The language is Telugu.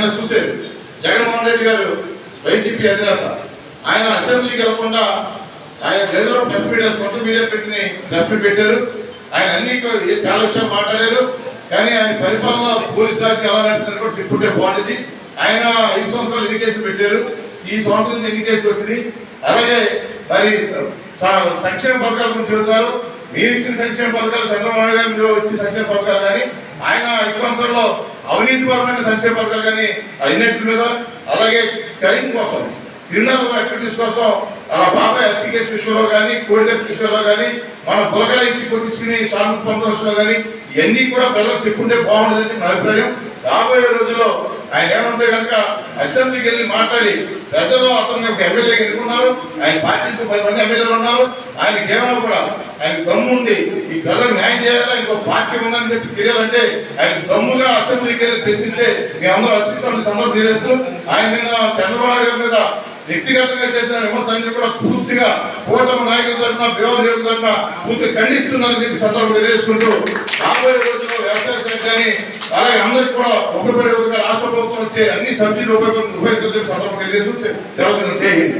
ఆయన చూశారు జగన్మోహన్ రెడ్డి గారు వైసీపీ అధినేత. ఆయన అసెంబ్లీ వెళ్ళకుండా ఆయన గదిలో ప్రెస్ మీడియా సొంత మీడియా పెట్టిన ప్రెస్ మీట్ పెట్టారు. ఆయన అన్ని చాలా విషయాలు మాట్లాడారు. కానీ ఆయన పరిపాలన పోలీస్ రాజు ఎలా నడుస్తున్నారు కూడా చెప్పుకుంటే బాగుంటుంది ఆయన ఐదు సంవత్సరాలు ఎన్ని కేసులు పెట్టారు? ఈ సంవత్సరం నుంచి ఎన్ని కేసులు అలాగే మరి సంక్షేమ పథకాల గురించి చెబుతున్నారు. మీరు ఇచ్చిన సంక్షేమ పథకాలు చంద్రబాబు గారు వచ్చి సంక్షేమ పథకాలు కానీ ఆయన ఐదు సంవత్సరాల్లో అవినీతిపరమైన సంక్షేమ పథకాలు కానీ అయినట్టు మీద అలాగే టైం కోసం క్రిమినల్ యాక్టివిటీస్ కోసం అలా బాబాయ్ హత్య విషయంలో కానీ కోడిద విషయంలో కానీ మన బులకల ఇచ్చి కొట్టించుకుని స్వామి పొందడం కానీ ఇవన్నీ కూడా ప్రజలకు చెప్పుంటే బాగుండదని నా అభిప్రాయం. రాబోయే రోజుల్లో ఆయన ఏమంటే కనుక అసెంబ్లీకి వెళ్ళి మాట్లాడి ప్రజలు అతను యొక్క ఎమ్మెల్యే ఎన్నుకున్నారు ఆయన పార్టీకి పది మంది ఎమ్మెల్యేలు ఉన్నారు ఆయనకి ఏమైనా కూడా ఆయన దమ్ముండి ఈ ప్రజలకు న్యాయం చేయాలా ఇంకో పార్టీ ఉందని చెప్పి తెలియాలంటే ఆయన దమ్ముగా అసెంబ్లీకి వెళ్ళి ప్రశ్నిస్తే మేమందరూ అర్చిస్తామని సందర్భం తెలియదు ఆయన మీద చంద్రబాబు గారి మీద వ్యక్తిగతంగా చేసిన విమర్శలన్నీ కూడా పూర్తిగా కూటమి నాయకుల తరఫున దేవదేవుల తరఫున పూర్తి ఖండిస్తున్నారని చెప్పి సందర్భం తెలియజేసుకుంటూ రాబోయే రోజుల్లో వ్యవసాయ శాఖ కానీ అలాగే అందరికీ కూడా ఉపయోగపడే రాష్ట్ర ప్రభుత్వం వచ్చే అన్ని సబ్సిడీలు ఉపయోగ ఉపయోగించాలని సందర్భం తెలియజేస్తూ సెలవు చేయండి